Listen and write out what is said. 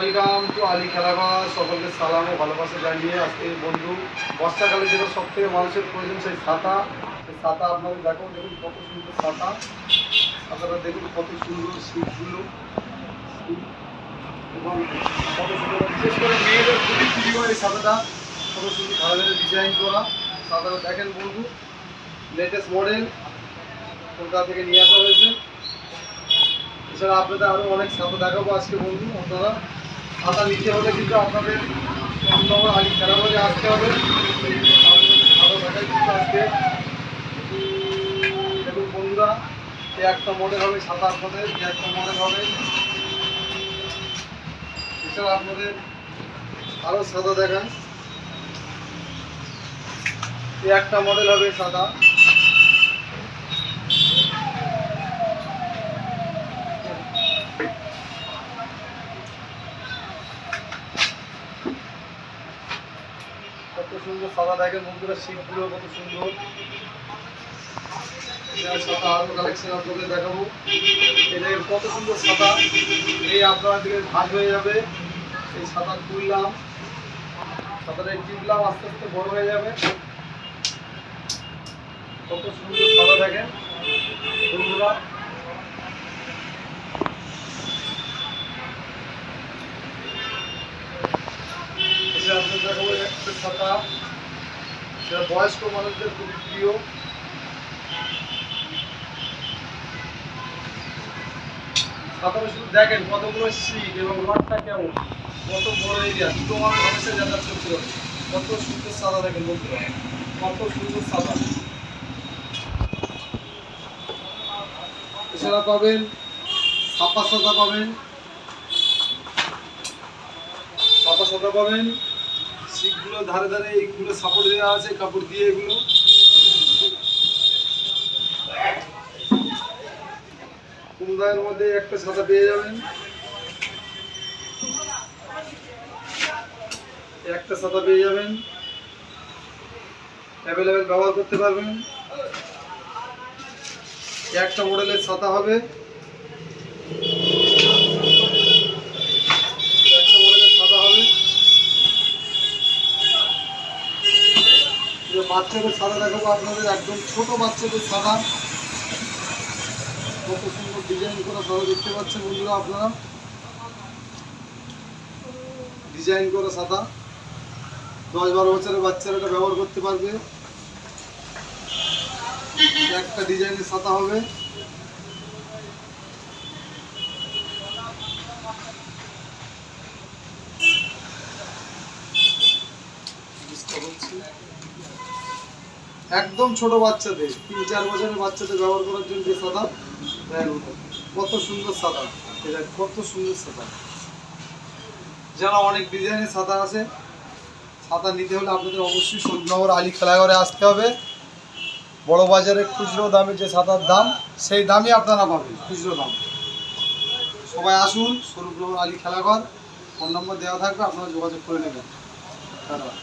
Welcome to Ali খেলাঘর, সকলকে সালাম ও ভালোবাসা জানিয়ে আজকে বন্ধু বর্ষাকালে যেটা সব থেকে মানুষের প্রয়োজন সেই ছাতা। সেই ছাতা আপনাদের দেখো, দেখুন কত সুন্দর ছাতা। ছাতাটা দেখুন কত সুন্দর সিটগুলো এবং কত সুন্দর, বিশেষ করে মেয়েদের খুবই প্রিয় এই ছাতাটা। কত সুন্দর ভালো ডিজাইন করা। ছাতাটা দেখেন বন্ধু লেটেস্ট মডেল কলকাতা থেকে নিয়ে আসা হয়েছে। এছাড়া আপনাদের আরও অনেক ছাতা দেখাবো আজকে বন্ধু, আপনারা। ছাতা নিতে হলে কিন্তু আপনাদের ফোন নম্বর আগে খেলা বলে আসতে হবে। আজকে দেখুন বন্ধুরা, এ একটা মডেল হবে ছাতা আপনাদের এ একটা মডেল হবে। এছাড়া আপনাদের আরও সাদা দেখান। এ একটা মডেল হবে ছাতা কত সুন্দর, সাদা দেখেন বন্ধুরা সিটগুলো কত সুন্দর। দেখাবো। এটা কত সুন্দর সাদা। এই হয়ে যাবে। তুললাম, আস্তে আস্তে বড় হয়ে যাবে। কত সুন্দর সাদা দেখেন। বন্ধুরা এসে আপনাদের দেখাবো ছাতা সেটা বয়স্ক মানুষদের খুবই প্রিয়। ছাতাটা শুধু দেখেন কতগুলো সিট এবং রডটা কেমন, কত বড় এরিয়া দুটো মানুষ মানুষের যাতায়াত করতে কত সুন্দর সাদা দেখেন বন্ধুরা, কত সুন্দর সাদা এছাড়া পাবেন ছাপা সাদা পাবেন। ছাপা সাদা পাবেন। সিটগুলো ধারে ধারে এইগুলো সাপোর্ট দেওয়া আছে, কাপড় দিয়ে এগুলো। কম দামের মধ্যে একটা সাদা পেয়ে যাবেন। একটা সাদা পেয়ে যাবেন। অ্যাভেলেবেল ব্যবহার করতে পারবেন। একটা মডেলের ছাতা হবে একটা মডেলের ছাতা হবে যে বাচ্চাদের সাদা দেখাবো আপনাদের একদম ছোট বাচ্চাদের সাদা। কত সুন্দর ডিজাইন করা সাদা দেখতে পাচ্ছেন বন্ধুরা আপনারা। ডিজাইন করা সাদা। দশ বারো বছরের বাচ্চারা এটা ব্যবহার করতে পারবে। একটা ডিজাইনের সাদা হবে। একদম ছোট বাচ্চাদের, তিন, চার বছরের বাচ্চাদের ব্যবহার করার জন্য যে সাদা কত সুন্দর সাদা কত সুন্দর সাদা যারা অনেক ডিজাইনের সাদা আছে সাদা নিতে হলে আপনাদের অবশ্যই সন্ধ্যনগর আলী খেলাঘরে আসতে হবে। বড় বাজারে খুচরো দামে যে সাদার দাম, সেই দামই আপনারা পাবেন, খুচরো দাম। সবাই আসুন, স্বরূপনগর আলী খেলাঘর, ফোন নম্বর দেওয়া থাকবে, আপনারা যোগাযোগ করে নেবেন। ধন্যবাদ।